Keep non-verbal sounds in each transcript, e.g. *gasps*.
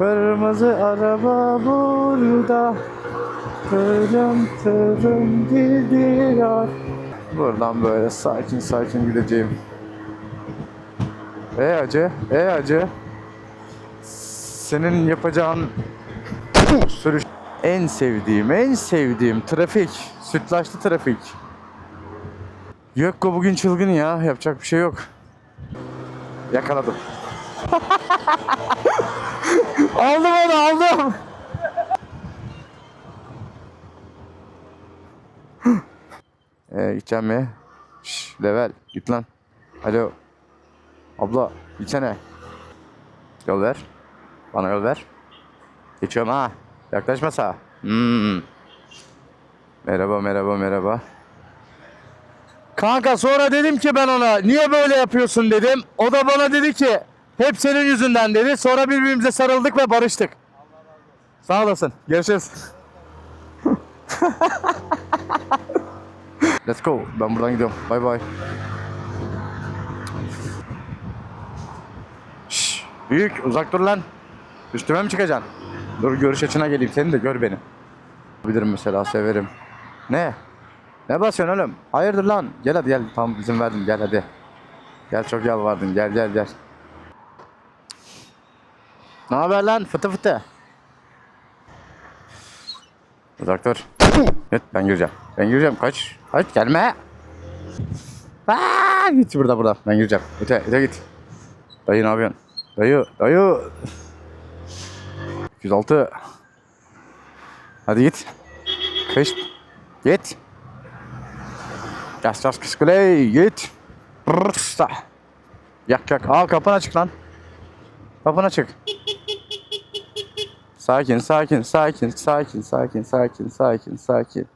Kırmızı araba burada. Tırım tırım gidiyor. Buradan böyle sakin sakin gideceğim. E acı, e acı. Senin yapacağın sürüş en sevdiğim, en sevdiğim trafik, sütlaçlı trafik. Gökko bugün çılgın ya, yapacak bir şey yok. Yakaladım. *laughs* aldım onu, aldım. *laughs* Ee, gideceğim mi? Şş, level, git lan. Alo. Abla, gitsene. Yol ver. Bana yol ver. Geçiyorum ha. Yaklaşma sağa. Hmm. Merhaba, merhaba, merhaba. Kanka sonra dedim ki ben ona niye böyle yapıyorsun dedim. O da bana dedi ki hep senin yüzünden dedi. Sonra birbirimize sarıldık ve barıştık. Sağ olasın. Görüşürüz. *laughs* Let's go. Ben buradan gidiyorum. Bay bay. Büyük uzak dur lan. Üstüme mi çıkacaksın? Dur görüş açına geleyim seni de gör beni. Bilirim mesela severim. Ne? Ne basıyorsun oğlum? Hayırdır lan? Gel hadi gel. Tamam izin verdim gel hadi. Gel çok yalvardın gel gel gel. Ne haber lan fıtı fıtı? Uzak dur. Git ben gireceğim. Ben gireceğim kaç. Kaç gelme. Aa, git burada burada. Ben gireceğim. Öte, öte git. Dayı ne yapıyorsun? Dayı, dayı. 206. Hadi git. Kış. Git. Yas yas kız kuley. Git. Rırsa. Yak yak. Aa kapın açık lan. Kapın açık. Sakin, sakin, sakin, sakin, sakin, sakin, sakin, sakin.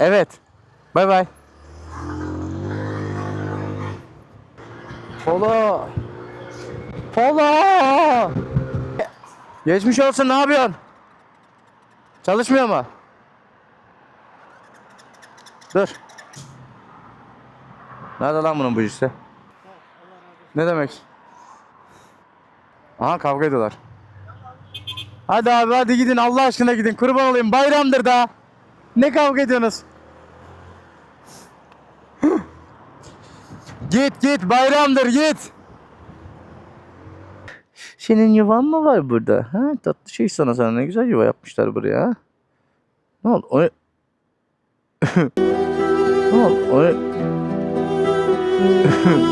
Evet. Bay bay. Polo. Polo. Geçmiş olsun ne yapıyorsun? Çalışmıyor mu? Dur. Nerede lan bunun bu işte? Ne demek? Aha kavga ediyorlar. Hadi abi hadi gidin Allah aşkına gidin kurban olayım bayramdır da. Ne kavga ediyorsunuz? *gasps* git git bayramdır git. Senin yuvan mı var burada? Ha tatlı şey sana sana ne güzel yuva yapmışlar buraya. Ne oldu? O *laughs* ne? oldu? O? *laughs*